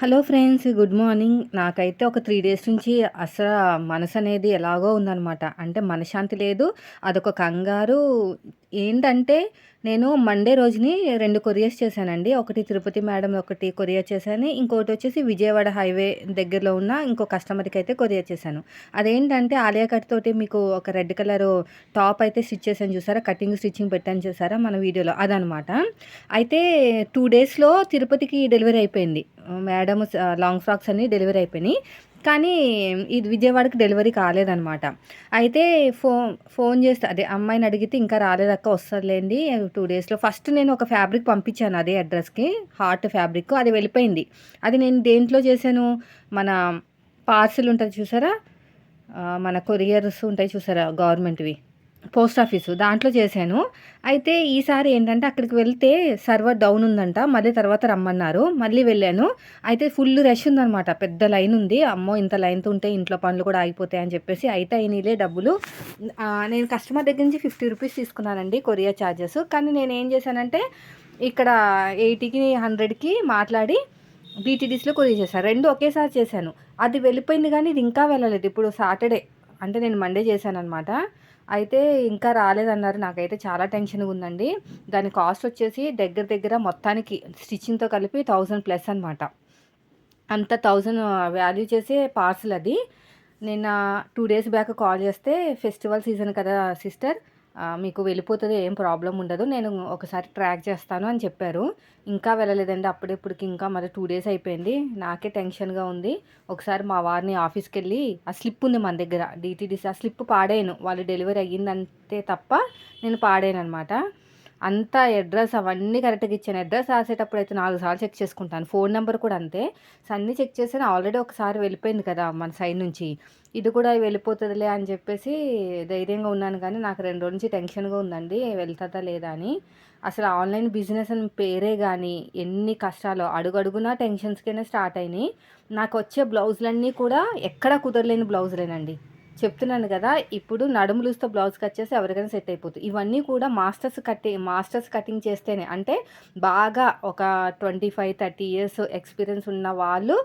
Hello friends good morning. నాకైతే ఒక three days నుంచి అసలు మనసు అనేది ఎలాగో ఉందనమాట అంటే మనశ్శాంతి లేదు అదొక కంగారు. ఏంటంటే నేను మండే రోజుని రెండు కొరియర్స్ చేశానండి. ఒకటి తిరుపతి మేడం ఒకటి కొరియర్ చేశాను. ఇంకోటి వచ్చేసి విజయవాడ హైవే దగ్గరలో ఉన్న ఇంకో కస్టమర్కి అయితే కొరియర్ చేశాను. అదేంటంటే ఆలియా కట్ తోటి మీకు ఒక రెడ్ కలర్ టాప్ అయితే స్టిచ్ చేశాను చూసారా? కటింగ్ స్టిచ్చింగ్ పెట్టాను చూసారా మన వీడియోలో? అదనమాట అయితే టూ డేస్లో తిరుపతికి డెలివరీ అయిపోయింది. మేడం లాంగ్ ఫ్రాక్స్ అన్నీ డెలివరీ అయిపోయినాయి. కానీ ఇది విజయవాడకి డెలివరీ కాలేదనమాట అయితే ఫోన్ ఫోన్ చేస్తే అదే అమ్మాయిని అడిగితే ఇంకా రాలేదక్క వస్తుందిలేండి. టూ డేస్లో ఫస్ట్ నేను ఒక ఫ్యాబ్రిక్ పంపించాను అదే అడ్రస్కి హార్ట్ ఫ్యాబ్రిక్ అది వెళ్ళిపోయింది. అది నేను దేంట్లో చేశాను? మన పార్సిల్ ఉంటుంది చూసారా? మన కొరియర్స్ ఉంటాయి చూసారా గవర్నమెంట్వి? పోస్ట్ ఆఫీసు దాంట్లో చేశాను. అయితే ఈసారి ఏంటంటే అక్కడికి వెళ్తే సర్వర్ డౌన్ ఉందంట. మళ్ళీ తర్వాత రమ్మన్నారు. మళ్ళీ వెళ్ళాను. అయితే ఫుల్ రష్ ఉందనమాట పెద్ద లైన్ ఉంది. అమ్మో ఇంత లైన్తో ఉంటే ఇంట్లో పనులు కూడా అయిపోతాయి అని చెప్పేసి అయితే అయినలే డబ్బులు. నేను కస్టమర్ దగ్గర నుంచి ఫిఫ్టీ రూపీస్ తీసుకున్నానండి కొరియర్ ఛార్జెస్ కానీ నేను ఏం చేశానంటే ఇక్కడ ఎయిటీకి హండ్రెడ్కి మాట్లాడి బీటీడీస్లో కొరియర్ చేశాను. రెండు ఒకేసారి చేశాను. అది వెళ్ళిపోయింది కానీ ఇది ఇంకా వెళ్ళలేదు. ఇప్పుడు సాటర్డే. అంటే నేను మండే చేశాను అనమాట అయితే ఇంకా రాలేదన్నారు. నాకైతే చాలా టెన్షన్గా ఉందండి. దాని కాస్ట్ వచ్చేసి దగ్గర దగ్గర మొత్తానికి స్టిచ్చింగ్తో కలిపి థౌజండ్ ప్లస్ అనమాట అంత థౌజండ్ వాల్యూ చేసే పార్సల్ అది. నిన్న టూ డేస్ బ్యాక్ కాల్ చేస్తే ఫెస్టివల్ సీజన్ కదా సిస్టర్. మీకు వెళ్ళిపోతుంది ఏం ప్రాబ్లం ఉండదు. నేను ఒకసారి ట్రాక్ చేస్తాను అని చెప్పారు. ఇంకా వెళ్ళలేదండి. అప్పుడెప్పటికి ఇంకా మరి టూ డేస్ అయిపోయింది. నాకే టెన్షన్గా ఉంది. ఒకసారి మా వారిని ఆఫీస్కి వెళ్ళి ఆ స్లిప్ ఉంది మన దగ్గర డిటీడీసీ ఆ స్లిప్ పాడాను. వాళ్ళు డెలివరీ అయ్యిందంటే తప్ప నేను పాడాను అనమాట అంతా అడ్రస్ అవన్నీ కరెక్ట్గా ఇచ్చాను. అడ్రస్ రాసేటప్పుడు అయితే నాలుగు సార్లు చెక్ చేసుకుంటాను. ఫోన్ నెంబర్ కూడా అంతే. సో అన్నీ చెక్ చేసాను ఆల్రెడీ ఒకసారి వెళ్ళిపోయింది కదా మన సైడ్ నుంచి. ఇది కూడా వెళ్ళిపోతుందిలే అని చెప్పేసి ధైర్యంగా ఉన్నాను. కానీ నాకు రెండు రోజు నుంచి టెన్షన్గా ఉందండి. వెళ్తుందా లేదా అని. అసలు ఆన్లైన్ బిజినెస్ అని పేరే కానీ ఎన్ని కష్టాలు. అడుగడుగునా టెన్షన్స్కైనా స్టార్ట్ అయినాయి. నాకు వచ్చే బ్లౌజులన్నీ కూడా ఎక్కడా కుదరలేని బ్లౌజులేనండి. చెప్తున్నాను కదా ఇప్పుడు నడుము లూస్తో బ్లౌజ్ కట్ చేస్తే ఎవరికైనా సెట్ అయిపోతుంది. ఇవన్నీ కూడా మాస్టర్స్ కట్టింగ్ మాస్టర్స్ కటింగ్ చేస్తేనే. అంటే బాగా ఒక twenty five thirty years experience ఉన్న వాళ్ళు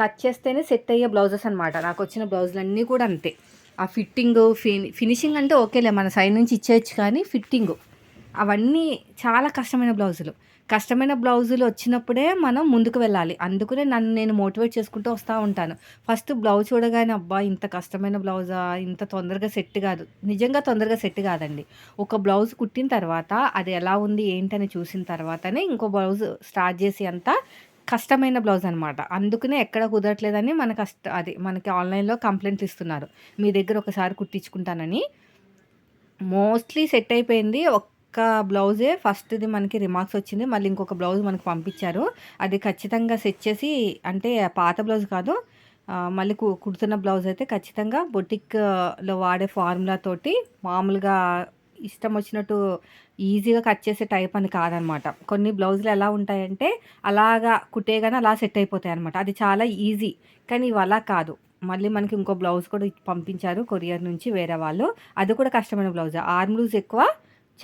కట్ చేస్తేనే సెట్ అయ్యే బ్లౌజెస్ అనమాట నాకు వచ్చిన బ్లౌజులు అన్నీ కూడా అంతే. ఆ ఫిట్టింగ్ ఫిని ఫినిషింగ్ అంటే ఓకేలే మన సైడ్ నుంచి ఇచ్చేయచ్చు కానీ ఫిట్టింగ్. అవన్నీ చాలా కష్టమైన బ్లౌజులు. కష్టమైన బ్లౌజులు వచ్చినప్పుడే మనం ముందుకు వెళ్ళాలి. అందుకనే నన్ను నేను మోటివేట్ చేసుకుంటూ వస్తూ ఉంటాను. ఫస్ట్ బ్లౌజ్ చూడగానే అబ్బా ఇంత కష్టమైన బ్లౌజా? ఇంత తొందరగా సెట్ కాదు. నిజంగా తొందరగా సెట్ కాదండి. ఒక బ్లౌజ్ కుట్టిన తర్వాత అది ఎలా ఉంది ఏంటని చూసిన తర్వాతనే ఇంకో బ్లౌజ్ స్టార్ట్ చేసి అంతా కష్టమైన బ్లౌజ్ అనమాట అందుకనే ఎక్కడ కుదరట్లేదని మన కష్ట అది మనకి ఆన్లైన్లో కంప్లైంట్లు ఇస్తున్నారు. మీ దగ్గర ఒకసారి కుట్టించుకుంటానని. మోస్ట్లీ సెట్ అయిపోయింది. ఒక్క బ్లౌజే ఫస్ట్ది మనకి రిమార్క్స్ వచ్చింది. మళ్ళీ ఇంకొక బ్లౌజ్ మనకు పంపించారు. అది ఖచ్చితంగా సెట్ చేసి అంటే పాత బ్లౌజ్ కాదు మళ్ళీ కుడుతున్న బ్లౌజ్ అయితే ఖచ్చితంగా బొటిక్లో వాడే ఫార్ములా తోటి మామూలుగా ఇష్టం వచ్చినట్టు ఈజీగా కట్ చేసే టైప్ అని కాదనమాట. కొన్ని బ్లౌజులు ఎలా ఉంటాయంటే అలాగా కుట్టేగానే అలా సెట్ అయిపోతాయి అనమాట. అది చాలా ఈజీ కానీ ఇవి అలా కాదు. మళ్ళీ మనకి ఇంకో బ్లౌజ్ కూడా పంపించారు కొరియర్ నుంచి వేరే వాళ్ళు. అది కూడా కష్టమైన బ్లౌజ్. ఆర్మ్ లూజ్ ఎక్కువ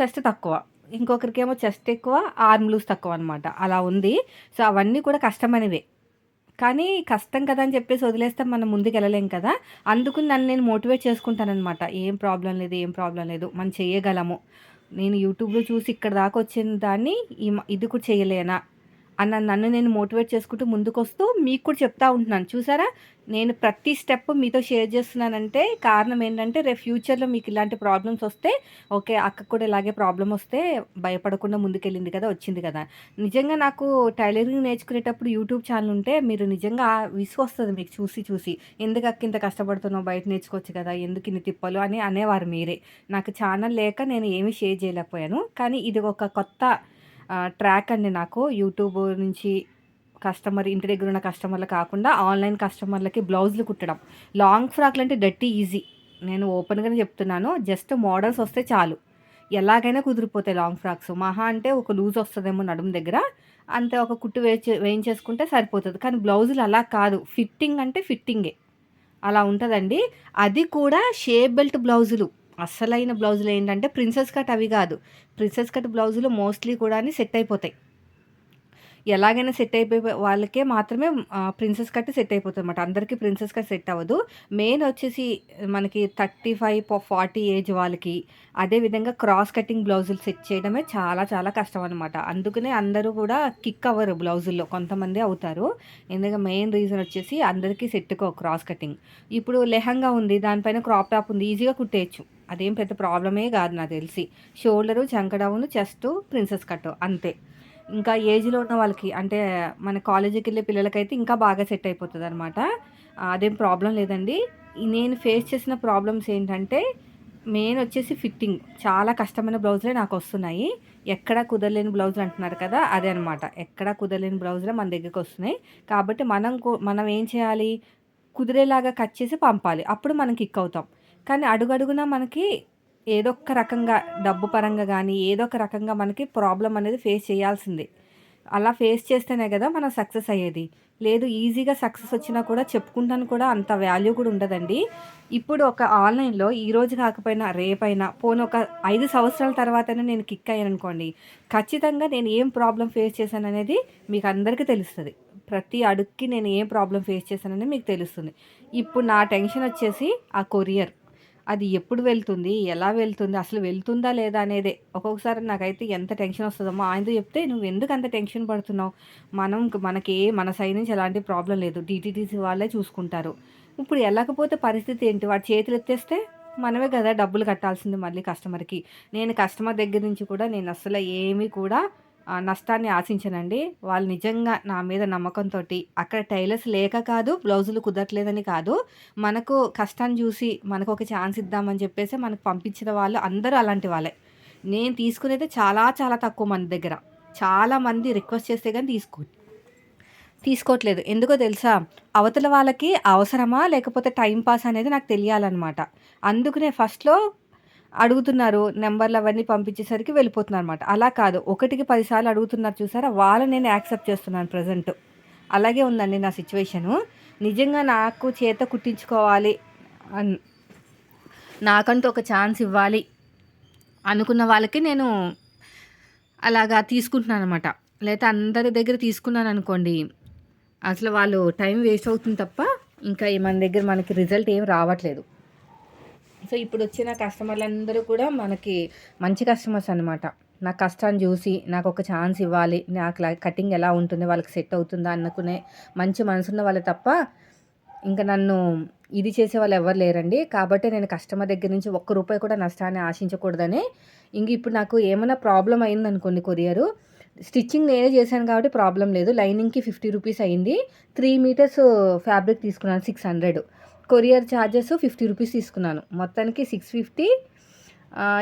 చెస్ట్ తక్కువ. ఇంకొకరికి ఏమో చెస్ట్ ఎక్కువ ఆర్మ్ లూస్ తక్కువ అనమాట అలా ఉంది. సో అవన్నీ కూడా కష్టమైనవే. కానీ కష్టం కదా అని చెప్పేసి వదిలేస్తే మనం ముందుకు వెళ్ళలేం కదా. అందుకు నన్ను నేను మోటివేట్ చేసుకుంటానమాట ఏం ప్రాబ్లం లేదు ఏం ప్రాబ్లం లేదు. మనం చేయగలము. నేను యూట్యూబ్లో చూసి ఇక్కడ దాకా వచ్చిన దాన్ని ఇది కూడా చేయలేనా? అన్న నన్ను నేను మోటివేట్ చేసుకుంటూ ముందుకు వస్తూ మీకు కూడా చెప్తా ఉంటున్నాను. చూసారా? నేను ప్రతి స్టెప్ మీతో షేర్ చేస్తున్నానంటే కారణం ఏంటంటే రేపు ఫ్యూచర్లో మీకు ఇలాంటి ప్రాబ్లమ్స్ వస్తే ఓకే అక్క కూడా ఇలాగే ప్రాబ్లం వస్తే భయపడకుండా ముందుకెళ్ళింది కదా వచ్చింది కదా. నిజంగా నాకు టైలరింగ్ నేర్చుకునేటప్పుడు యూట్యూబ్ ఛానల్ ఉంటే మీరు నిజంగా విసుగు వస్తుంది మీకు చూసి చూసి. ఎందుకు అక్క ఇంత కష్టపడుతున్నావు? బయట నేర్చుకోవచ్చు కదా ఎందుకు ఇన్ని తిప్పలు అని అనేవారు మీరే. నాకు ఛానల్ లేక నేను ఏమీ షేర్ చేయలేకపోయాను. కానీ ఇది ఒక కొత్త ట్రాక్ అండి నాకు. యూట్యూబ్ నుంచి కస్టమర్ ఇంటి దగ్గర ఉన్న కస్టమర్లు కాకుండా ఆన్లైన్ కస్టమర్లకి బ్లౌజులు కుట్టడం. లాంగ్ ఫ్రాక్లు అంటే డట్టి ఈజీ నేను ఓపెన్గానే చెప్తున్నాను. జస్ట్ మోడల్స్ వస్తే చాలు. ఎలాగైనా కుదిరిపోతాయి లాంగ్ ఫ్రాక్స్ మహా అంటే ఒక లూజ్ వస్తుందేమో నడుము దగ్గర. అంతే ఒక కుట్టు వేచి వేయించేసుకుంటే సరిపోతుంది. కానీ బ్లౌజులు అలా కాదు. ఫిట్టింగ్ అంటే ఫిట్టింగే అలా ఉంటుందండి. అది కూడా షేప్ బెల్ట్ బ్లౌజులు. అస్సలైన బ్లౌజులు ఏంటంటే ప్రిన్సెస్ కట్ అవి కాదు. ప్రిన్సెస్ కట్ బ్లౌజులు మోస్ట్లీ కూడా సెట్ అయిపోతాయి. ఎలాగైనా సెట్ అయిపోయే వాళ్ళకే మాత్రమే ప్రిన్సెస్ కట్ సెట్ అయిపోతుంది అనమాట అందరికీ ప్రిన్సెస్ కట్ సెట్ అవ్వదు. మెయిన్ వచ్చేసి మనకి థర్టీ ఫైవ్ ఫార్టీ ఏజ్ వాళ్ళకి అదేవిధంగా క్రాస్ కటింగ్ బ్లౌజులు సెట్ చేయడమే చాలా చాలా కష్టం అనమాట అందుకనే అందరూ కూడా కిక్ అవ్వరు బ్లౌజుల్లో కొంతమంది అవుతారు. ఎందుకంటే మెయిన్ రీజన్ వచ్చేసి అందరికీ సెట్టుకో క్రాస్ కటింగ్. ఇప్పుడు లెహంగా ఉంది దానిపైన క్రాప్ టాప్ ఉంది ఈజీగా కుట్టేయచ్చు. అదేం పెద్ద ప్రాబ్లమే కాదు నాకు తెలిసి. షోల్డరు చంకడౌన్ చెస్ట్ ప్రిన్సెస్ కట్ అంతే. ఇంకా ఏజ్లో ఉన్న వాళ్ళకి అంటే మన కాలేజీకి వెళ్ళే పిల్లలకైతే ఇంకా బాగా సెట్ అయిపోతుంది అనమాట అదేం ప్రాబ్లం లేదండి. నేను ఫేస్ చేసిన ప్రాబ్లమ్స్ ఏంటంటే మెయిన్ వచ్చేసి ఫిట్టింగ్. చాలా కష్టమైన బ్లౌజులే నాకు వస్తున్నాయి. ఎక్కడ కుదరలేని బ్లౌజులు అంటున్నారు కదా అదే అనమాట ఎక్కడ కుదరలేని బ్లౌజులే మన దగ్గరికి వస్తున్నాయి. కాబట్టి మనం మనం ఏం చేయాలి? కుదిరేలాగా కట్ చేసి పంపాలి. అప్పుడు మనం కిక్ అవుతాం. కానీ అడుగడుగునా మనకి ఏదో ఒక రకంగా డబ్బు పరంగా కానీ ఏదో ఒక రకంగా మనకి ప్రాబ్లం అనేది ఫేస్ చేయాల్సిందే. అలా ఫేస్ చేస్తేనే కదా మనం సక్సెస్ అయ్యేది. లేదు ఈజీగా సక్సెస్ వచ్చినా కూడా చెప్పుకుంటాను కూడా అంత వాల్యూ కూడా ఉండదండి. ఇప్పుడు ఒక ఆన్లైన్లో ఈ రోజు కాకపోయినా రేపైనా పోను ఒక ఐదు సంవత్సరాల తర్వాతనే నేను కిక్ అయ్యాను అనుకోండి ఖచ్చితంగా నేను ఏం ప్రాబ్లం ఫేస్ చేశాను అనేది మీకు అందరికీ తెలుస్తుంది. ప్రతి అడుక్కి నేను ఏం ప్రాబ్లం ఫేస్ చేశానని మీకు తెలుస్తుంది. ఇప్పుడు నా టెన్షన్ వచ్చేసి ఆ కొరియర్. అది ఎప్పుడు వెళ్తుంది? ఎలా వెళ్తుంది? అసలు వెళ్తుందా లేదా అనేదే. ఒక్కొక్కసారి నాకైతే ఎంత టెన్షన్ వస్తుందో ఆయనతో చెప్తే నువ్వు ఎందుకు అంత టెన్షన్ పడుతున్నావు? మనం మనకి మన సైడ్ నుంచి ఎలాంటి ప్రాబ్లం లేదు. డీటీటీసీ వాళ్ళే చూసుకుంటారు. ఇప్పుడు వెళ్ళకపోతే పరిస్థితి ఏంటి? వాడు చేతులు ఎత్తేస్తే మనమే కదా డబ్బులు కట్టాల్సింది మళ్ళీ కస్టమర్కి. నేను కస్టమర్ దగ్గర నుంచి కూడా నేను అసలు ఏమీ కూడా నష్టాన్ని ఆశించనండి. వాళ్ళు నిజంగా నా మీద నమ్మకంతో అక్కడ టైలర్స్ లేక కాదు బ్లౌజులు కుదరట్లేదని కాదు మనకు కష్టాన్ని చూసి మనకు ఒక ఛాన్స్ ఇద్దామని చెప్పేసి మనకు పంపించిన వాళ్ళు అందరూ అలాంటి వాళ్ళే. నేను తీసుకునేది చాలా చాలా తక్కువ మంది దగ్గర. చాలా మంది రిక్వెస్ట్ చేస్తే కానీ తీసుకో తీసుకోవట్లేదు. ఎందుకో తెలుసా? అవతల వాళ్ళకి అవసరమా లేకపోతే టైం పాస్ అనేది నాకు తెలియాలన్నమాట. అందుకనే ఫస్ట్లో అడుగుతున్నారు నెంబర్లు అవన్నీ పంపించేసరికి వెళ్ళిపోతున్నారు అనమాట అలా కాదు ఒకటికి పదిసార్లు అడుగుతున్నారు చూసారా? వాళ్ళని నేను యాక్సెప్ట్ చేస్తున్నాను ప్రజెంట్. అలాగే ఉందండి నా సిచ్యువేషను. నిజంగా నాకు చేత కుట్టించుకోవాలి అన్ నాకంటూ ఒక ఛాన్స్ ఇవ్వాలి అనుకున్న వాళ్ళకి నేను అలాగా తీసుకుంటున్నాను అనమాట లేకపోతే అందరి దగ్గర తీసుకున్నాను అనుకోండి అసలు వాళ్ళు టైం వేస్ట్ అవుతుంది తప్ప ఇంకా మన దగ్గర మనకి రిజల్ట్ ఏం రావట్లేదు. సో ఇప్పుడు వచ్చిన కస్టమర్లందరూ కూడా మనకి మంచి కస్టమర్స్ అనమాట నా కష్టాన్ని చూసి నాకు ఒక ఛాన్స్ ఇవ్వాలి నాకు కటింగ్ ఎలా ఉంటుంది వాళ్ళకి సెట్ అవుతుందా అనుకునే మంచి మనసున్న వాళ్ళు తప్ప ఇంకా నన్ను ఇది చేసే వాళ్ళు ఎవరు లేరండి. కాబట్టి నేను కస్టమర్ దగ్గర నుంచి ఒక్క రూపాయి కూడా నష్టాన్ని ఆశించకూడదని. ఇంక ఇప్పుడు నాకు ఏమైనా ప్రాబ్లం అయిందనుకోండి కొరియరు స్టిచ్చింగ్ నేనే చేశాను కాబట్టి ప్రాబ్లం లేదు. లైనింగ్కి ఫిఫ్టీ రూపీస్ అయింది. త్రీ మీటర్స్ ఫ్యాబ్రిక్ తీసుకున్నాను six hundred. Courier charges fifty rupees తీసుకున్నాను. మొత్తానికి సిక్స్ ఫిఫ్టీ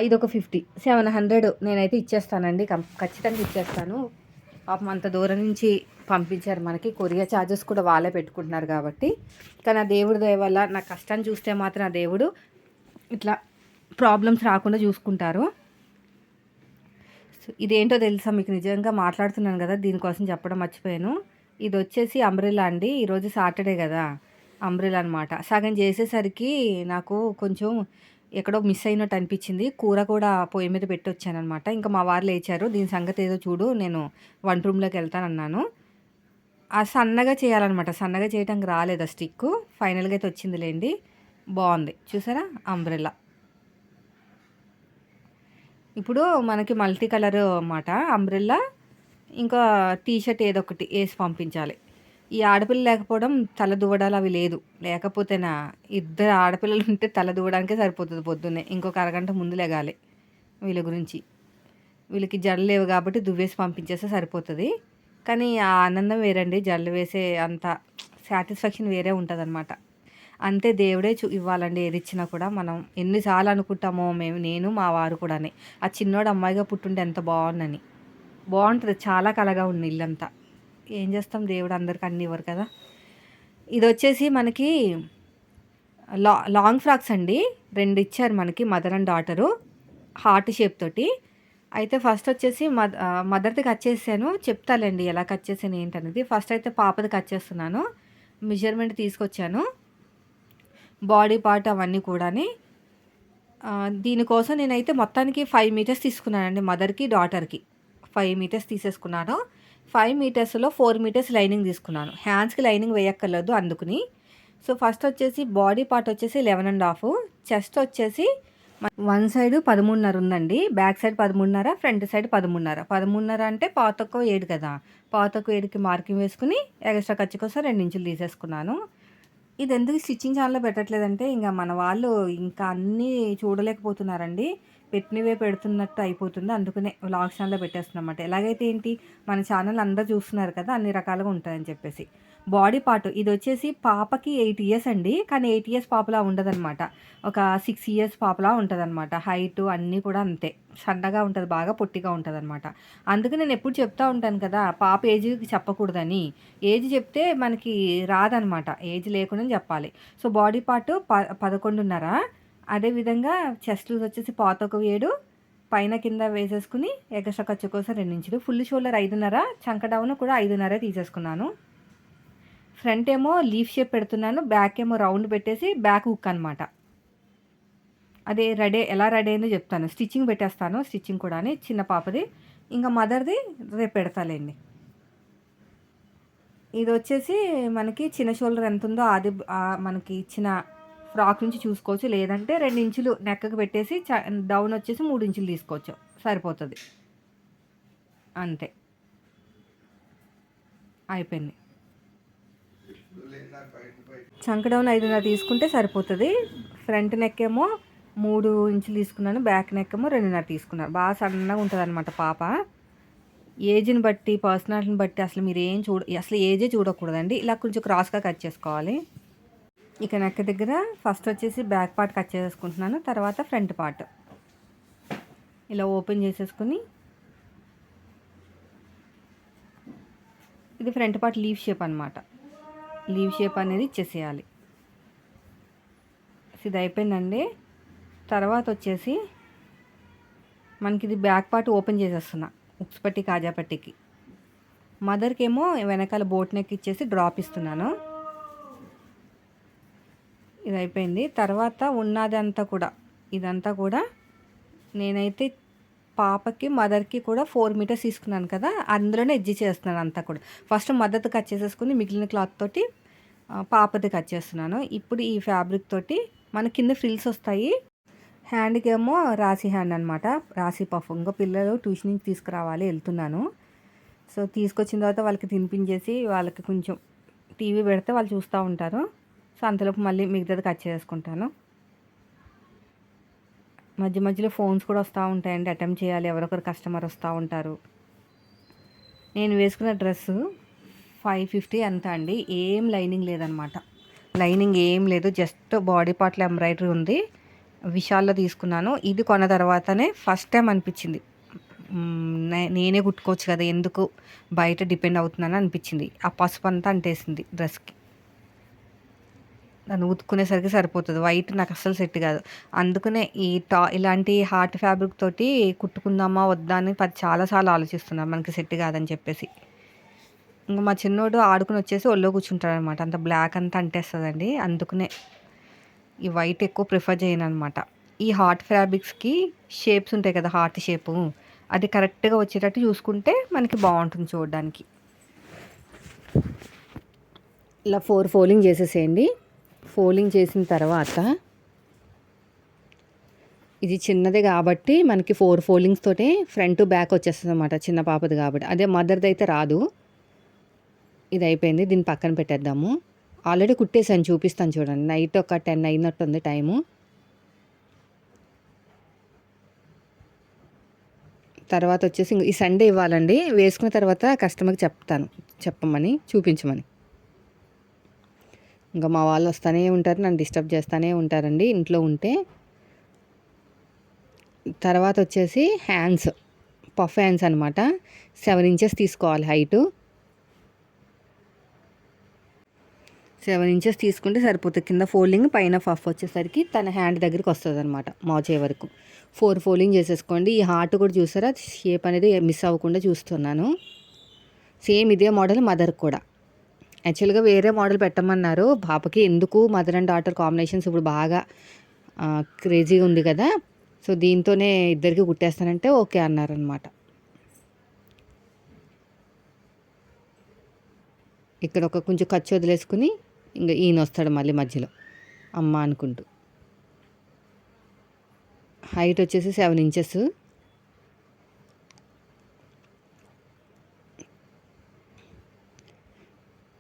ఇది ఒక ఫిఫ్టీ. సెవెన్ హండ్రెడ్ నేనైతే ఇచ్చేస్తానండి. ఖచ్చితంగా ఇచ్చేస్తాను. పాపం అంత దూరం నుంచి పంపించారు మనకి. కొరియర్ ఛార్జెస్ కూడా వాళ్ళే పెట్టుకుంటున్నారు కాబట్టి. కానీ ఆ దేవుడి దయ వల్ల నా కష్టాన్ని చూస్తే మాత్రం ఆ దేవుడు ఇట్లా ప్రాబ్లమ్స్ రాకుండా చూసుకుంటారు. ఇదేంటో తెలుసా మీకు నిజంగా మాట్లాడుతున్నాను కదా దీనికోసం చెప్పడం మర్చిపోయాను. ఇది వచ్చేసి అంబ్రెల్లా అండి. ఈరోజు సాటర్డే కదా. అంబ్రెలా అనమాట సగం చేసేసరికి నాకు కొంచెం ఎక్కడో మిస్ అయినట్టు అనిపించింది. కూర కూడా పొయ్యి మీద పెట్టి అనమాట ఇంకా మా వారు లేచారు. దీని సంగతి ఏదో చూడు నేను వన్ రూమ్లోకి వెళ్తానన్నాను. ఆ సన్నగా చేయాలన్నమాట సన్నగా చేయడానికి రాలేదు ఆ స్టిక్ ఫైనల్గా అయితే వచ్చిందిలేండి. బాగుంది. చూసారా? అంబ్రెల్లా. ఇప్పుడు మనకి మల్టీ కలర్ అన్నమాట. అంబ్రెల్లా. ఇంకా టీషర్ట్ ఏదో ఒకటి వేసి పంపించాలి. ఈ ఆడపిల్ల లేకపోవడం తల దువ్వడాలు అవి లేదు. లేకపోతేనా ఇద్దరు ఆడపిల్లలు ఉంటే తల దువ్వడానికే సరిపోతుంది పొద్దున్నే. ఇంకొక అరగంట ముందు లెగాలి వీళ్ళ గురించి. వీళ్ళకి జడలు లేవు కాబట్టి దువ్వేసి పంపించేస్తే సరిపోతుంది. కానీ ఆ ఆనందం వేరండి. జల్లు వేసే అంత సాటిస్ఫాక్షన్ వేరే ఉంటుంది అనమాట అంతే దేవుడే చూ ఇవ్వాలండి. ఏది ఇచ్చినా కూడా మనం ఎన్నిసార్లు అనుకుంటామో మేము నేను మా వారు కూడా ఆ చిన్నోడు అమ్మాయిగా పుట్టుంటే ఎంత బాగుందని బాగుంటుంది. చాలా కలగా ఉంది ఇల్లంతా. ఏం చేస్తాం? దేవుడు అందరికి అన్ని ఇవ్వరు కదా. ఇది వచ్చేసి మనకి లా లాంగ్ ఫ్రాక్స్ అండి. రెండు ఇచ్చారు మనకి mother and daughter heart shape తోటి. అయితే ఫస్ట్ వచ్చేసి మద మదర్ది కట్ చేసాను చెప్తాలేండి ఎలా కట్ చేసాను ఏంటనేది. ఫస్ట్ అయితే పాపది కట్ చేస్తున్నాను. మెజర్మెంట్ తీసుకొచ్చాను. బాడీ పార్ట్ అవన్నీ కూడాని. దీనికోసం నేనైతే మొత్తానికి ఫైవ్ మీటర్స్ తీసుకున్నానండి మదర్కి డాటర్కి ఫైవ్ మీటర్స్ తీసేసుకున్నాను. ఫైవ్ మీటర్స్లో ఫోర్ మీటర్స్ లైనింగ్ తీసుకున్నాను. హ్యాండ్స్కి లైనింగ్ వేయక్కర్లేదు అందుకుని. సో ఫస్ట్ వచ్చేసి బాడీ పార్ట్ వచ్చేసి లెవెన్ అండ్ హాఫ్. చెస్ట్ వచ్చేసి వన్ సైడ్ పదమూడున్నర ఉందండి. బ్యాక్ సైడ్ పదమూడున్నర ఫ్రంట్ సైడ్ పదమూడున్నర. పదమూడున్నర అంటే పాతకు ఏడు కదా. పాతకు ఏడుకి మార్కింగ్ వేసుకుని ఎక్స్ట్రా ఖర్చు కోసం రెండు ఇంచులు తీసేసుకున్నాను. ఇది ఎందుకు స్టిచ్చింగ్ ఛానల్లో పెట్టట్లేదంటే ఇంకా మన వాళ్ళు ఇంకా అన్నీ చూడలేకపోతున్నారండి. పెట్టినవే పెడుతున్నట్టు అయిపోతుంది. అందుకనే వ్లాగ్ ఛానల్లో పెట్టేస్తున్నమాట. ఎలాగైతే ఏంటి? మన ఛానల్ అందరూ చూస్తున్నారు కదా అన్ని రకాలుగా ఉంటాయని చెప్పేసి. బాడీ పార్ట్ ఇది వచ్చేసి పాపకి ఎయిట్ ఇయర్స్ అండి. కానీ ఎయిట్ ఇయర్స్ పాపలా ఉండదన్నమాట. ఒక సిక్స్ ఇయర్స్ పాపలా ఉంటుందన్నమాట. హైట్ అన్నీ కూడా అంతే. సన్నగా ఉంటుంది బాగా పొట్టిగా ఉంటుంది అనమాట అందుకే నేను ఎప్పుడు చెప్తా ఉంటాను కదా పాప ఏజ్ చెప్పకూడదని. ఏజ్ చెప్తే మనకి రాదనమాట ఏజ్ లేకుండా చెప్పాలి. సో బాడీ పార్ట్ ప పదకొండున్నర. అదేవిధంగా చెస్ట్ లూజ్ వచ్చేసి పాత ఒక ఏడు పైన కింద వేసేసుకుని ఎగస్ట్రా ఖర్చు కోసం రెండు ఇంచులు. ఫుల్ షోల్డర్ ఐదున్నర చంక డౌన్ కూడా ఐదున్నర తీసేసుకున్నాను. ఫ్రంట్ ఏమో లీఫ్ షేప్ పెడుతున్నాను బ్యాక్ ఏమో రౌండ్ పెట్టేసి బ్యాక్ హుక్ అనమాట అదే రెడీ ఎలా రెడీ అయిందో చెప్తాను. స్టిచ్చింగ్ పెట్టేస్తాను స్టిచ్చింగ్ కూడా చిన్న పాపది. ఇంకా మదర్ది రేపు పెడతాలేండి. ఇది వచ్చేసి మనకి చిన్న షోల్డర్ ఎంత ఉందో అది మనకి ఇచ్చిన ఫ్రాక్ నుంచి చూసుకోవచ్చు. లేదంటే రెండు ఇంచులు నెక్కకు పెట్టేసి డౌన్ వచ్చేసి మూడు ఇంచులు తీసుకోవచ్చు. సరిపోతుంది. అంతే. అయిపోయింది. చంక డౌన్ ఐదున్నర తీసుకుంటే సరిపోతుంది. ఫ్రంట్ నెక్ ఏమో మూడు ఇంచులు తీసుకున్నాను. బ్యాక్ నెక్ ఏమో రెండున్నర తీసుకున్నాను. బాగా సడన్గా ఉంటుంది అనమాట పాప. ఏజ్ని బట్టి పర్సనాలిటీని బట్టి అసలు మీరు ఏం చూడ అసలు ఏజే చూడకూడదండి. ఇలా కొంచెం క్రాస్గా కట్ చేసుకోవాలి. ఇక నెక్ దగ్గర ఫస్ట్ వచ్చేసి బ్యాక్ పార్ట్ కట్ చేసుకుంటున్నాను తర్వాత ఫ్రంట్ పార్ట్ ఇలా ఓపెన్ చేసేసుకుని ఇది ఫ్రంట్ పార్ట్ లీవ్ షేప్ అనమాట లీవ్ షేప్ అనేది ఇచ్చేసేయాలి. ఇది అయిపోయిందండి. తర్వాత వచ్చేసి మనకి ఇది బ్యాక్ పార్ట్ ఓపెన్ చేసేస్తున్నా ఉక్స్ పట్టి కాజా పట్టికి మదర్కి ఏమో వెనకాల బోట్ నెక్ ఇచ్చేసి డ్రాప్ ఇస్తున్నాను. ఇది అయిపోయింది తర్వాత ఉన్నది అంతా కూడా ఇదంతా కూడా నేనైతే పాపకి మదర్కి కూడా ఫోర్ మీటర్స్ తీసుకున్నాను కదా అందులోనే ఎడ్జి చేస్తున్నాను అంతా కూడా. ఫస్ట్ మదర్ది కట్ చేసేసుకుని మిగిలిన క్లాత్ తోటి పాపది కట్ చేస్తున్నాను. ఇప్పుడు ఈ ఫ్యాబ్రిక్ తోటి మన కింద ఫ్రిల్స్ వస్తాయి. హ్యాండ్కి ఏమో రాసి హ్యాండ్ అనమాట రాసి పఫ్. ఇంకా పిల్లలు ట్యూషన్కి తీసుకురావాలి వెళ్తున్నాను. సో తీసుకొచ్చిన తర్వాత వాళ్ళకి తినిపించేసి వాళ్ళకి కొంచెం టీవీ పెడితే వాళ్ళు చూస్తూ ఉంటారు. సో అంతలోపు మళ్ళీ మిగతాది కట్ చేసుకుంటాను మధ్య మధ్యలో ఫోన్స్ కూడా వస్తూ ఉంటాయండి. అటెంప్ట్ చేయాలి. ఎవరొకరు కస్టమర్ వస్తూ ఉంటారు. నేను వేసుకున్న డ్రెస్సు ఫైవ్ ఫిఫ్టీ అంత అండి? ఏం లైనింగ్ లేదనమాట లైనింగ్ ఏం లేదు. జస్ట్ బాడీ పార్ట్లో ఎంబ్రాయిడరీ ఉంది. విశాల్లో తీసుకున్నాను. ఇది కొన్న తర్వాతనే ఫస్ట్ టైం అనిపించింది. నేనే కుట్టుకోవచ్చు కదా. ఎందుకు? బయట డిపెండ్ అవుతున్నాను అనిపించింది. ఆ పసుపు అంతా అంటేసింది డ్రెస్కి దాన్ని ఉతుక్కునేసరికి సరిపోతుంది. వైట్ నాకు అస్సలు సెట్ కాదు. అందుకనే ఈ టా ఇలాంటి హార్ట్ ఫ్యాబ్రిక్ తోటి కుట్టుకుందామా వద్దా అని పది చాలాసార్లు ఆలోచిస్తున్నాను మనకి సెట్ కాదని చెప్పేసి. ఇంకా మా చిన్నోడు ఆడుకుని వచ్చేసి ఒళ్ళో కూర్చుంటాడు అనమాట అంత బ్లాక్ అంతా అంటేస్తుందండి. అందుకనే ఈ వైట్ ఎక్కువ ప్రిఫర్ చేయను అనమాట ఈ హార్ట్ ఫ్యాబ్రిక్స్కి షేప్స్ ఉంటాయి కదా హార్ట్ షేపు అది కరెక్ట్గా వచ్చేటట్టు చూసుకుంటే మనకి బాగుంటుంది చూడడానికి. ఇలా ఫోర్ ఫోలింగ్ చేసేసేయండి. ఫోలింగ్ చేసిన తర్వాత ఇది చిన్నది కాబట్టి మనకి ఫోర్ ఫోల్డింగ్స్ తోటే ఫ్రంట్ బ్యాక్ వచ్చేస్తుంది అనమాట చిన్న పాపది కాబట్టి. అదే మదర్ది అయితే రాదు. ఇది అయిపోయింది. దీన్ని పక్కన పెట్టేద్దాము. ఆల్రెడీ కుట్టేసాను చూపిస్తాను చూడండి. నైట్ ఒక టెన్ అయినట్టుంది టైము. తర్వాత వచ్చేసి ఈ సండే ఇవ్వాలండి. వేసుకున్న తర్వాత కస్టమర్కి చెప్తాను. చెప్పమని చూపించమని. ఇంకా మా వాళ్ళు వస్తూనే ఉంటారు నన్ను డిస్టర్బ్ చేస్తూనే ఉంటారండి ఇంట్లో ఉంటే. తర్వాత వచ్చేసి హ్యాండ్స్ పఫ్ హ్యాండ్స్ అనమాట సెవెన్ ఇంచెస్ తీసుకోవాలి హైటు సెవెన్ ఇంచెస్ తీసుకుంటే సరిపోతుంది కింద ఫోల్డింగ్ పైన పఫ్ వచ్చేసరికి తన హ్యాండ్ దగ్గరికి వస్తుంది అనమాట మోచే వరకు. ఫోర్ ఫోల్డింగ్ చేసేసుకోండి. ఈ హార్ట్ కూడా చూసారా? షేప్ అనేది మిస్ అవ్వకుండా చూస్తున్నాను. సేమ్ ఇదే మోడల్ మదర్ కూడా. యాక్చువల్గా వేరే మోడల్ పెట్టమన్నారు. పాపకి ఎందుకు మదర్ అండ్ డాటర్ కాంబినేషన్స్ ఇప్పుడు బాగా క్రేజీగా ఉంది కదా. సో దీంతోనే ఇద్దరికి కుట్టేస్తానంటే ఓకే అన్నారనమాట ఇక్కడ ఒక కొంచెం ఖర్చు వదిలేసుకుని ఇంకా ఈయన వస్తాడు మళ్ళీ మధ్యలో అమ్మ అనుకుంటూ. హైట్ వచ్చేసి సెవెన్ ఇంచెస్.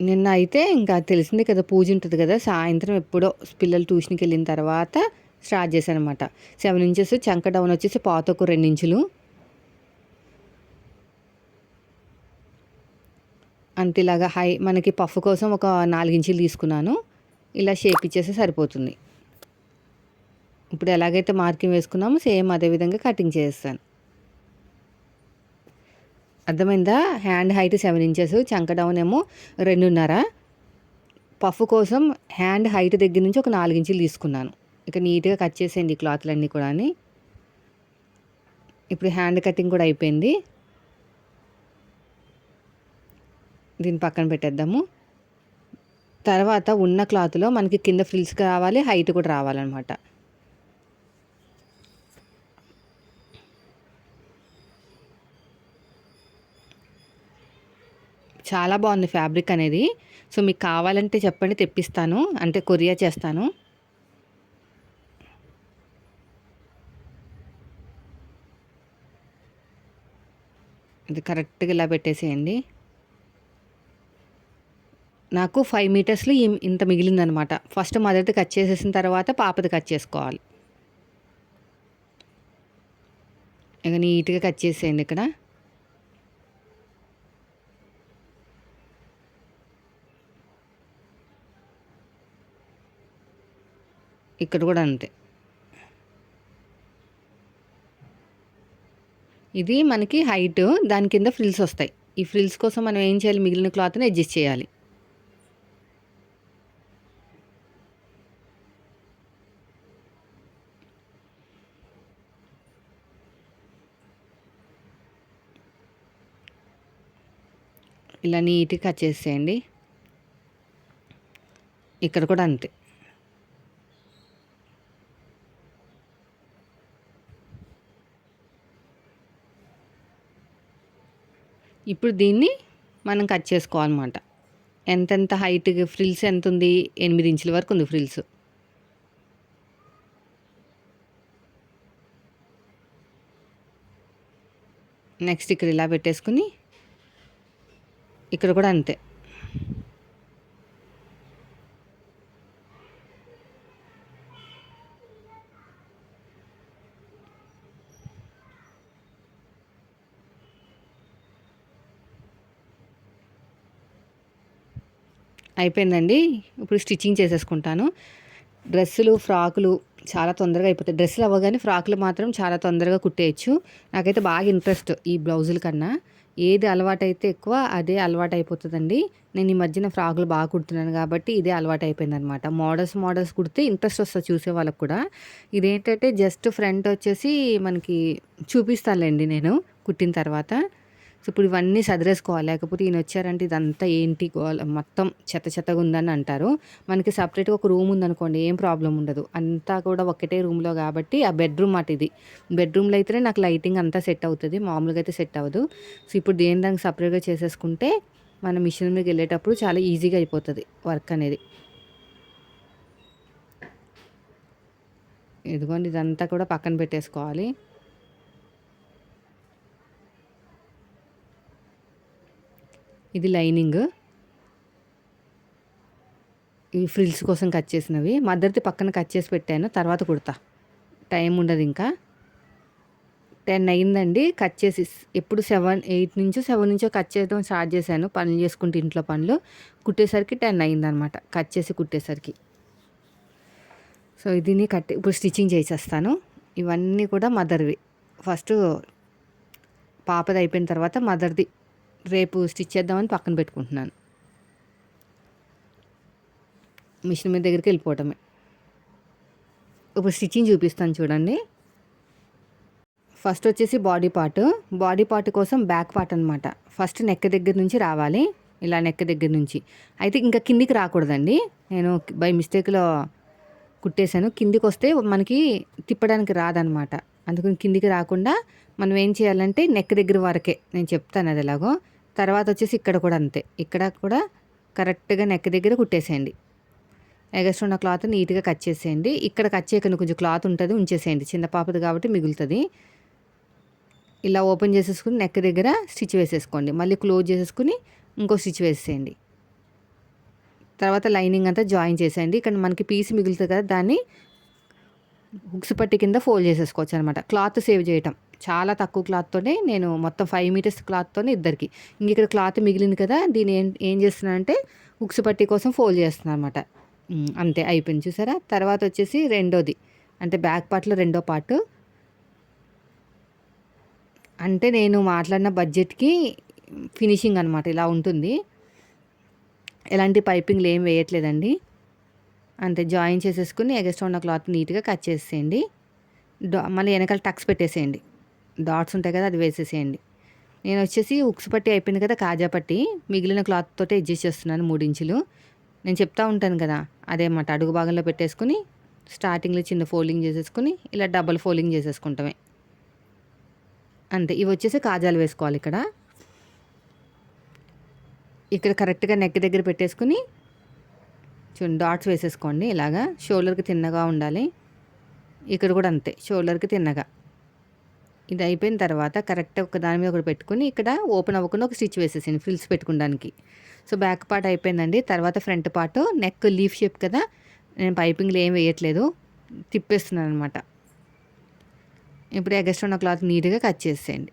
నిన్న అయితే ఇంకా తెలిసింది కదా పూజ ఉంటుంది కదా సాయంత్రం ఎప్పుడో పిల్లలు ట్యూషన్కి వెళ్ళిన తర్వాత స్టార్ట్ చేశాను అనమాట సెవెన్ ఇంచెస్ చంక డౌన్ వచ్చేసి పాత ఒక రెండు ఇంచులు. అంతే ఇలాగా హై మనకి పఫ్ కోసం ఒక నాలుగించులు తీసుకున్నాను. ఇలా షేప్ ఇచ్చేస్తే సరిపోతుంది. ఇప్పుడు ఎలాగైతే మార్కింగ్ వేసుకున్నామో సేమ్ అదే విధంగా కటింగ్ చేస్తాను. అర్థమైందా? హ్యాండ్ హైట్ సెవెన్ ఇంచెస్ చంక డౌన్ ఏమో రెండున్నర. పఫ్ కోసం హ్యాండ్ హైట్ దగ్గర నుంచి ఒక నాలుగు ఇంచులు తీసుకున్నాను. ఇక నీట్గా కట్ చేసేయండి క్లాత్లన్నీ కూడా ఇప్పుడు హ్యాండ్ కటింగ్ కూడా అయిపోయింది. దీన్ని పక్కన పెట్టేద్దాము. తర్వాత ఉన్న క్లాత్లో మనకి కింద ఫ్రిల్స్ కావాలి హైట్ కూడా రావాలన్నమాట. చాలా బాగుంది ఫ్యాబ్రిక్ అనేది. సో మీకు కావాలంటే చెప్పండి తెప్పిస్తాను. అంటే కొరియా చేస్తాను. ఇది కరెక్ట్గా ఇలా పెట్టేసేయండి. నాకు ఫైవ్ మీటర్స్లో ఇంత మిగిలిందనమాట. ఫస్ట్ మదర్ది కట్ చేసేసిన తర్వాత పాపది కట్ చేసుకోవాలి. ఇక నీట్గా కట్ చేసేయండి ఇక్కడ. ఇక్కడ కూడా అంతే. ఇది మనకి హైట్ దాని కింద ఫ్రిల్స్ వస్తాయి. ఈ ఫ్రిల్స్ కోసం మనం ఏం చేయాలి? మిగిలిన క్లాత్ని అడ్జస్ట్ చేయాలి. ఇలా నీట్గా కట్ చేసేయండి. ఇక్కడ కూడా అంతే. ఇప్పుడు దీన్ని మనం కట్ చేసుకోవాలన్నమాట. ఎంతెంత హైట్ ఫ్రిల్స్ ఎంత ఉంది ఎనిమిది ఇంచుల వరకు ఉంది ఫ్రిల్స్ నెక్స్ట్ ఇక్కడ ఇలా పెట్టేసుకుని ఇక్కడ కూడా అంతే. అయిపోయిందండి. ఇప్పుడు స్టిచ్చింగ్ చేసేసుకుంటాను. డ్రెస్సులు ఫ్రాకులు చాలా తొందరగా అయిపోతాయి. డ్రెస్సులు అవ్వగానే ఫ్రాకులు మాత్రం చాలా తొందరగా కుట్టేయచ్చు. నాకైతే బాగా ఇంట్రెస్ట్ ఈ బ్లౌజుల కన్నా. ఏది అలవాటైతే ఎక్కువ అదే అలవాటు అయిపోతుందండి నేను ఈ మధ్యన ఫ్రాకులు బాగా కుడుతున్నాను కాబట్టి ఇదే అలవాటు అయిపోయింది అనమాట మోడల్స్ మోడల్స్ కుడితే ఇంట్రెస్ట్ వస్తుంది చూసే వాళ్ళకి కూడా. ఇదేంటంటే జస్ట్ ఫ్రంట్ వచ్చేసి మనకి చూపిస్తానులేండి నేను కుట్టిన తర్వాత. సో ఇప్పుడు ఇవన్నీ సదిరేసుకోవాలి. లేకపోతే ఈయన వచ్చారంటే ఇదంతా ఏంటి? మొత్తం చెత్త చెత్తగా ఉందని అంటారు. మనకి సపరేట్గా ఒక రూమ్ ఉందనుకోండి ఏం ప్రాబ్లం ఉండదు. అంతా కూడా ఒకటే రూమ్లో కాబట్టి ఆ బెడ్రూమ్ మాట ఇది. బెడ్రూమ్లో అయితేనే నాకు లైటింగ్ అంతా సెట్ అవుతుంది. మామూలుగా అయితే సెట్ అవ్వదు. సో ఇప్పుడు దేని దానికి సపరేట్గా చేసేసుకుంటే మన మిషన్ మీదకి వెళ్ళేటప్పుడు చాలా ఈజీగా అయిపోతుంది వర్క్ అనేది. ఇదిగోండి ఇదంతా కూడా పక్కన పెట్టేసుకోవాలి. ఇది లైనింగ్. ఈ ఫ్రిల్స్ కోసం కట్ చేసినవి. మదర్ది పక్కన కట్ చేసి పెట్టాను. తర్వాత కుడతా. టైం ఉండదు ఇంకా. టెన్ అయిందండి. కట్ చేసి ఎప్పుడు సెవెన్ ఎయిట్ నుంచో సెవెన్ నుంచో కట్ చేయడం స్టార్ట్ చేశాను. పనులు చేసుకుంటే ఇంట్లో పనులు. కుట్టేసరికి టెన్ అయిందనమాట కట్ చేసి కుట్టేసరికి. సో ఇది కట్ ఇప్పుడు స్టిచ్చింగ్ చేసేస్తాను. ఇవన్నీ కూడా మదర్వి. ఫస్ట్ పాపది అయిపోయిన తర్వాత మదర్ది రేపు స్టిచ్ చేద్దామని పక్కన పెట్టుకుంటున్నాను. మిషన్ మీద దగ్గరికి వెళ్ళిపోవటమే. ఇప్పుడు స్టిచ్చింగ్ చూపిస్తాను చూడండి. ఫస్ట్ వచ్చేసి బాడీ పార్ట్. బాడీ పార్ట్ కోసం బ్యాక్ పార్ట్ అనమాట ఫస్ట్ నెక్ దగ్గర నుంచి రావాలి. ఇలా నెక్ దగ్గర నుంచి. అయితే ఇంకా కిందికి రాకూడదండి. నేను బై మిస్టేక్లో కుట్టేశాను. కిందికి వస్తే మనకి తిప్పడానికి రాదనమాట అందుకని కిందికి రాకుండా మనం ఏం చేయాలంటే నెక్ దగ్గర వరకే. నేను చెప్తాను అది ఎలాగో. తర్వాత వచ్చేసి ఇక్కడ కూడా అంతే. ఇక్కడ కూడా కరెక్ట్గా నెక్ దగ్గర కుట్టేసేయండి. ఎగస్ట్రా ఉన్న క్లాత్ నీట్గా కట్ చేసేయండి. ఇక్కడ కట్ చేయకుండా కొంచెం క్లాత్ ఉంటుంది ఉంచేసేయండి. చిన్న పాపది కాబట్టి మిగులుతుంది. ఇలా ఓపెన్ చేసేసుకుని నెక్ దగ్గర స్టిచ్ వేసేసుకోండి. మళ్ళీ క్లోజ్ చేసేసుకుని ఇంకో స్టిచ్ వేసేయండి. తర్వాత లైనింగ్ అంతా జాయిన్ చేసేయండి. ఇక్కడ మనకి పీస్ మిగులుతుంది కదా దాన్ని హుక్స్ పట్టి కింద ఫోల్డ్ చేసేసుకోవచ్చు అనమాట క్లాత్ సేవ్ చేయటం. చాలా తక్కువ క్లాత్తోనే నేను మొత్తం ఫైవ్ మీటర్స్ క్లాత్తోనే ఇద్దరికి. ఇంక ఇక్కడ క్లాత్ మిగిలింది కదా దీన్ని ఏం ఏం చేస్తున్నానంటే ఉక్స్ పట్టి కోసం ఫోల్డ్ చేస్తున్నాను అనమాట అంతే అయిపోయింది చూసారా? తర్వాత వచ్చేసి రెండోది. అంటే బ్యాక్ పార్ట్లో రెండో పార్ట్ అంటే నేను మాట్లాడిన బడ్జెట్కి ఫినిషింగ్ అనమాట ఇలా ఉంటుంది. ఎలాంటి పైపింగ్లు ఏం వేయట్లేదండి. అంతే జాయిన్ చేసేసుకుని ఎగస్ట్రా ఉన్న క్లాత్ నీట్గా కట్ చేసేయండి. మళ్ళీ వెనకాల టక్స్ పెట్టేసేయండి. డాట్స్ ఉంటాయి కదా అది వేసేసేయండి. నేను వచ్చేసి ఉక్స్ పట్టి అయిపోయింది కదా కాజా పట్టి. మిగిలిన క్లాత్ తోటే అడ్జస్ట్ చేస్తున్నాను మూడు ఇంచులు. నేను చెప్తా ఉంటాను కదా అదే మాట అడుగు భాగంలో పెట్టేసుకుని స్టార్టింగ్లో చిన్న ఫోల్డింగ్ చేసేసుకుని ఇలా డబల్ ఫోల్డింగ్ చేసేసుకుంటామే. అంతే. ఇవి వచ్చేసి కాజాలు వేసుకోవాలి ఇక్కడ. ఇక్కడ కరెక్ట్గా నెక్ దగ్గర పెట్టేసుకుని చూడండి డాట్స్ వేసేసుకోండి ఇలాగా. షోల్డర్కి తిన్నగా ఉండాలి. ఇక్కడ కూడా అంతే. షోల్డర్కి తిన్నగా. ఇది అయిపోయిన తర్వాత కరెక్ట్ ఒక దాని మీద ఒకటి పెట్టుకుని ఇక్కడ ఓపెన్ అవ్వకుండా ఒక స్టిచ్ వేసేసాను ఫ్రిల్స్ పెట్టుకోవడానికి. సో బ్యాక్ పార్ట్ అయిపోయిందండి. తర్వాత front part neck leaf shape కదా నేను పైపింగ్లు ఏం వేయట్లేదు తిప్పేస్తున్నాను అనమాట ఇప్పుడు ఎగస్ట్ ఉన్న క్లాత్ నీట్గా కట్ చేసేయండి.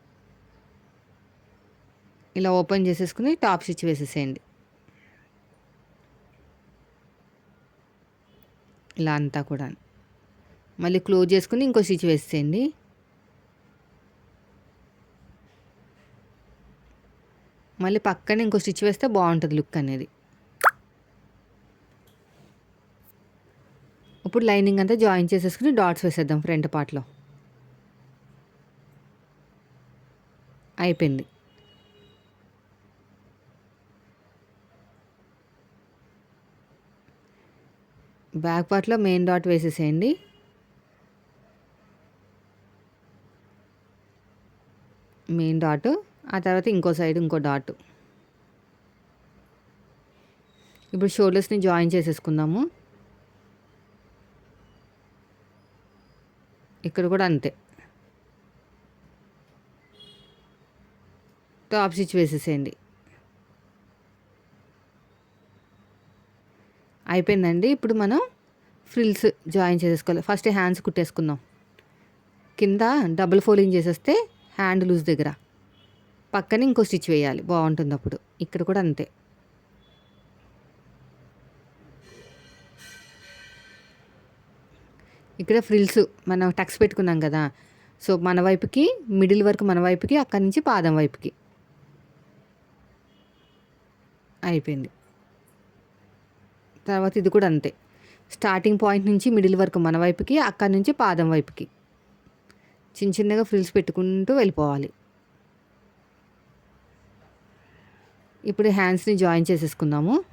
ఇలా ఓపెన్ చేసేసుకుని టాప్ స్టిచ్ వేసేసేయండి. ఇలా అంతా కూడా మళ్ళీ క్లోజ్ చేసుకుని ఇంకో స్టిచ్ వేసేయండి మళ్ళీ పక్కన ఇంకో స్టిచ్ వేస్తే బాగుంటుంది లుక్ అనేది. ఇప్పుడు లైనింగ్ అంతా జాయిన్ చేసేసుకుని డాట్స్ వేసేద్దాం ఫ్రంట్ పార్ట్లో. అయిపోయింది. బ్యాక్ పార్ట్లో మెయిన్ డాట్ వేసేసేయండి. మెయిన్ డాట్ ఆ తర్వాత ఇంకో సైడ్ ఇంకో డాట్. ఇప్పుడు షోల్డర్స్ని జాయిన్ చేసేసుకుందాము. ఇక్కడ కూడా అంతే. టాప్ స్టిచ్ వేసేసేయండి. అయిపోయిందండి. ఇప్పుడు మనం ఫ్రిల్స్ జాయిన్ చేసేసుకోవాలి. ఫస్ట్ హ్యాండ్స్ కుట్టేసుకుందాం. కింద డబుల్ ఫోల్డింగ్ చేసేస్తే హ్యాండ్ లూజ్ దగ్గర. పక్కన ఇంకో స్టిచ్ వేయాలి. బాగుంటుంది అప్పుడు. ఇక్కడ కూడా అంతే. ఇక్కడ ఫ్రిల్స్ మనం టక్స్ పెట్టుకున్నాం కదా. సో మన వైపుకి మిడిల్ వరకు మన వైపుకి అక్కడి నుంచి పాదం వైపుకి. అయిపోయింది. తర్వాత ఇది కూడా అంతే. స్టార్టింగ్ పాయింట్ నుంచి మిడిల్ వరకు మన వైపుకి అక్కడి నుంచి పాదం వైపుకి. చిన్న చిన్నగా ఫ్రిల్స్ పెట్టుకుంటూ వెళ్ళిపోవాలి. ఇప్పుడు హ్యాండ్స్ని జాయిన్ చేసేసుకుందాము.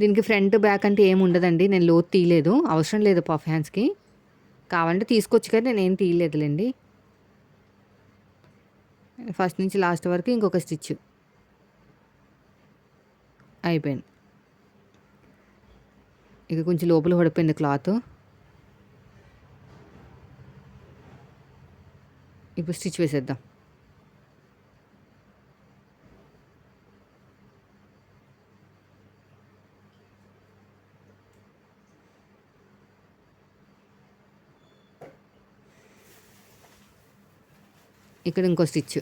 దీనికి ఫ్రంట్ బ్యాక్ అంటే ఏమి ఉండదండి. నేను లోతు తీయలేదు. అవసరం లేదు పఫ్ హ్యాండ్స్కి కావాలంటే తీసుకోవచ్చు కానీ నేను ఏం తీయలేదులేండి. ఫస్ట్ నుంచి లాస్ట్ వరకు ఇంకొక స్టిచ్ అయిపోయింది. ఇక కొంచెం లోపల పడిపోయింది క్లాత్ ఇప్పుడు స్టిచ్ వేసేద్దాం. ఇక్కడ ఇంకో స్టిచ్.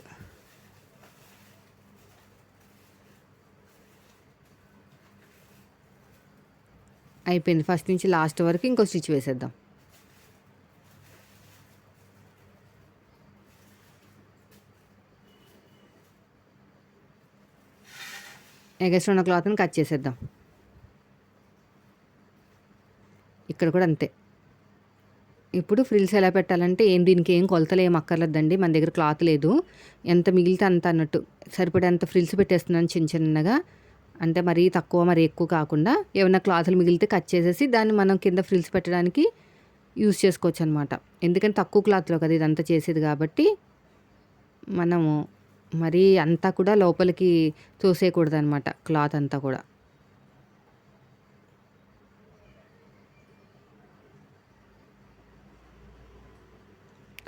అయిపోయింది. ఫస్ట్ నుంచి లాస్ట్ వరకు ఇంకో స్టిచ్ వేసేద్దాం. ఎగస్ట్ ఉన్న క్లాత్ని కట్ చేసేద్దాం. ఇక్కడ కూడా అంతే. ఇప్పుడు ఫ్రిల్స్ ఎలా పెట్టాలంటే ఏం దీనికి ఏం కొలతలు ఏం అక్కర్లేదండి మన దగ్గర క్లాత్ లేదు. ఎంత మిగిలితే అంత అన్నట్టు సరిపడేంత ఫ్రిల్స్ పెట్టేస్తున్నాను చిన్న చిన్నగా. అంటే మరీ తక్కువ మరీ ఎక్కువ కాకుండా ఏమైనా క్లాతులు మిగిలితే కట్ చేసేసి దాన్ని మనం కింద ఫ్రిల్స్ పెట్టడానికి యూస్ చేసుకోవచ్చు అనమాట ఎందుకంటే తక్కువ క్లాత్లో కదా ఇదంతా చేసేది కాబట్టి మనము మరీ అంతా కూడా లోపలికి తోసేయకూడదు అనమాట క్లాత్ అంతా కూడా.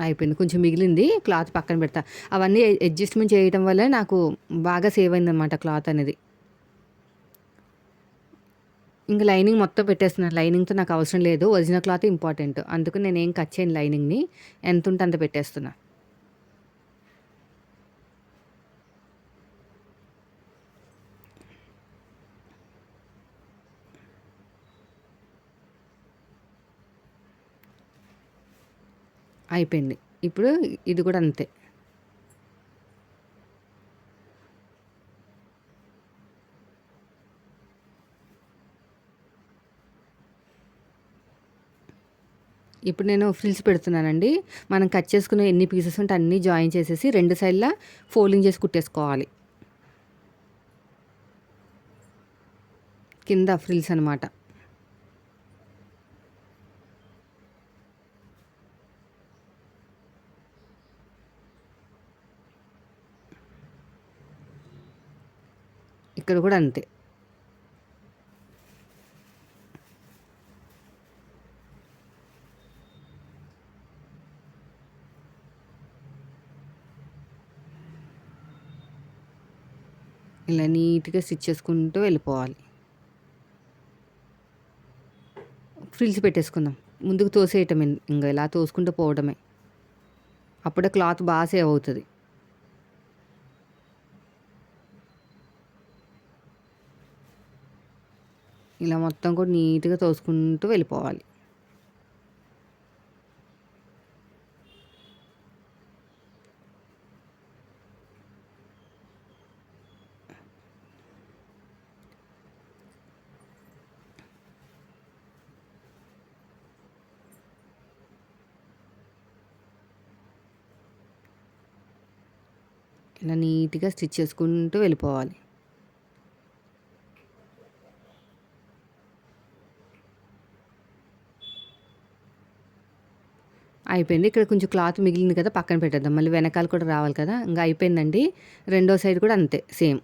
అయిపోయింది. కొంచెం మిగిలింది క్లాత్ పక్కన పెడతా. అవన్నీ అడ్జస్ట్మెంట్ చేయడం వల్ల నాకు బాగా సేవ్ అయిందనమాట క్లాత్ అనేది. ఇంకా లైనింగ్ మొత్తం పెట్టేస్తున్నాను లైనింగ్తో నాకు అవసరం లేదు. Original cloth important. అందుకు నేను ఏం కట్ చేయను లైనింగ్ని. ఎంత ఉంటే అంత పెట్టేస్తున్నా. అయిపోయింది. ఇప్పుడు ఇది కూడా అంతే. ఇప్పుడు నేను ఫ్రిల్స్ పెడుతున్నానండి. మనం కట్ చేసుకునే ఎన్ని పీసెస్ ఉంటే అన్నీ జాయిన్ చేసేసి రెండు సైడ్లా ఫోల్డింగ్ చేసి కుట్టేసుకోవాలి. కింద ఫ్రిల్స్ అనమాట ఇక్కడ కూడా అంతే. ఇలా నీట్గా స్టిచ్ చేసుకుంటూ వెళ్ళిపోవాలి. ఫ్రిల్స్ పెట్టేసుకుందాం. ముందుకు తోసేయటమే ఇంకా ఇలా తోసుకుంటూ పోవడమే. అప్పుడే క్లాత్ బాగా సేవ్ అవుతుంది. ఇలా మొత్తం కూడా నీట్గా తోసుకుంటూ వెళ్ళిపోవాలి. ఇలా నీట్గా స్టిచ్ చేసుకుంటూ వెళ్ళిపోవాలి. అయిపోయింది. ఇక్కడ కొంచెం క్లాత్ మిగిలింది కదా పక్కన పెట్టేద్దాం. మళ్ళీ వెనకాల కూడా రావాలి కదా. ఇంకా అయిపోయిందండి. రెండో సైడ్ కూడా అంతే సేమ్.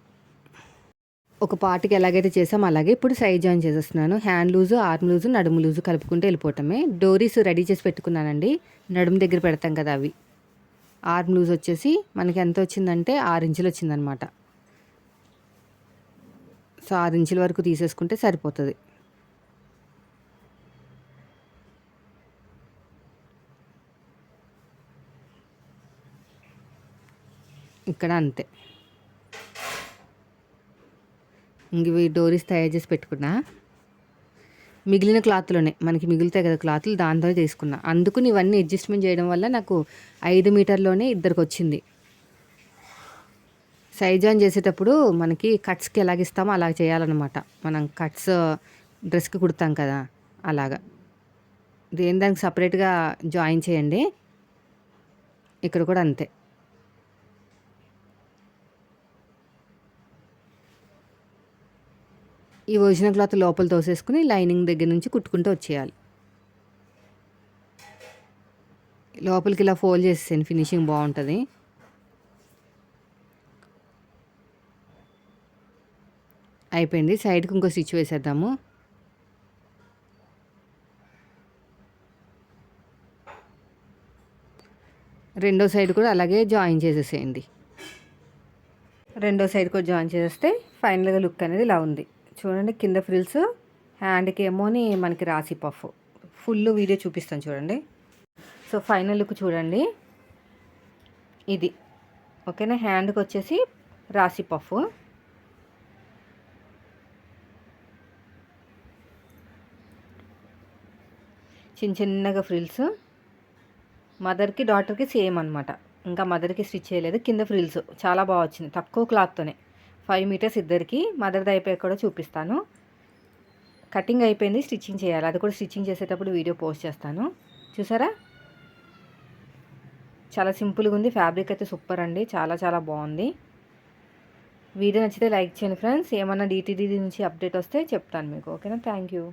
ఒక పార్ట్కి ఎలాగైతే చేసామో అలాగే ఇప్పుడు సైజ్ జాయిన్ చేసేస్తున్నాను. హ్యాండ్ లూజు ఆర్మ్ లూజు నడుము లూజు కలుపుకుంటూ వెళ్ళిపోవటమే. డోరీస్ రెడీ చేసి పెట్టుకున్నానండి. నడుము దగ్గర పెడతాం కదా అవి. ఆర్మ్ లూజ్ వచ్చేసి మనకి ఎంత వచ్చిందంటే ఆరు ఇంచులు వచ్చిందనమాట. సో ఆరు ఇంచుల వరకు తీసేసుకుంటే సరిపోతుంది. ఇక్కడ అంతే. ఇంక ఇవి డోరీస్ తయారు చేసి పెట్టుకున్నా. మిగిలిన క్లాత్లోనే. మనకి మిగులుతాయి కదా క్లాత్లు దాంతో తీసుకున్నా. అందుకు ఇవన్నీ అడ్జస్ట్మెంట్ చేయడం వల్ల నాకు ఐదు మీటర్లోనే ఇద్దరికి వచ్చింది సైజ్ ఆన్ చేసేటప్పుడు మనకి కట్స్కి ఎలాగ ఇస్తామో అలాగ చేయాలన్నమాట. మనం కట్స్ డ్రెస్కి కుడతాం కదా అలాగా. దేని దానికి సపరేట్గా జాయిన్ చేయండి. ఇక్కడ కూడా అంతే. ఈ ఒరిజినల్ క్లాత్ లోపల తోసేసుకుని లైనింగ్ దగ్గర నుంచి కుట్టుకుంటూ వచ్చేయాలి. లోపలికి ఇలా ఫోల్డ్ చేసేసాను ఫినిషింగ్ బాగుంటుంది. అయిపోయింది. సైడ్కి ఇంకో స్టిచ్ వేసేద్దాము. రెండో సైడ్ కూడా అలాగే జాయిన్ చేసేసేయండి. రెండో సైడ్ కూడా జాయిన్ చేసేస్తే ఫైనల్గా లుక్ అనేది ఇలా ఉంది. చూడండి కింద ఫ్రిల్స్ హ్యాండ్కి ఏమోని మనకి రాసి పఫ్ ఫుల్ వీడియో చూపిస్తాను చూడండి. సో ఫైనల్ లుక్ చూడండి. ఇది. ఓకేనా హ్యాండ్కి వచ్చేసి రాసి పఫ్ చిన్న చిన్నగా ఫ్రిల్స్ మదర్కి డాటర్కి సేమ్ అనమాట ఇంకా మదర్కి స్టిచ్ చేయలేదు. కింద ఫ్రిల్స్ చాలా బాగా వచ్చింది. తక్కువ క్లాత్తోనే ఫైవ్ మీటర్స్ ఇద్దరికి. మదర్ది అయిపోయి కూడా చూపిస్తాను. కటింగ్ అయిపోయింది స్టిచ్చింగ్ చేయాలి. అది కూడా స్టిచ్చింగ్ చేసేటప్పుడు వీడియో పోస్ట్ చేస్తాను. చూసారా? చాలా సింపుల్గా ఉంది. ఫ్యాబ్రిక్ అయితే సూపర్ అండి. చాలా చాలా బాగుంది. వీడియో నచ్చితే లైక్ చేయండి ఫ్రెండ్స్. ఏమన్నా డిటీడీ నుంచి అప్డేట్ వస్తే చెప్తాను మీకు. ఓకేనా? Thank you.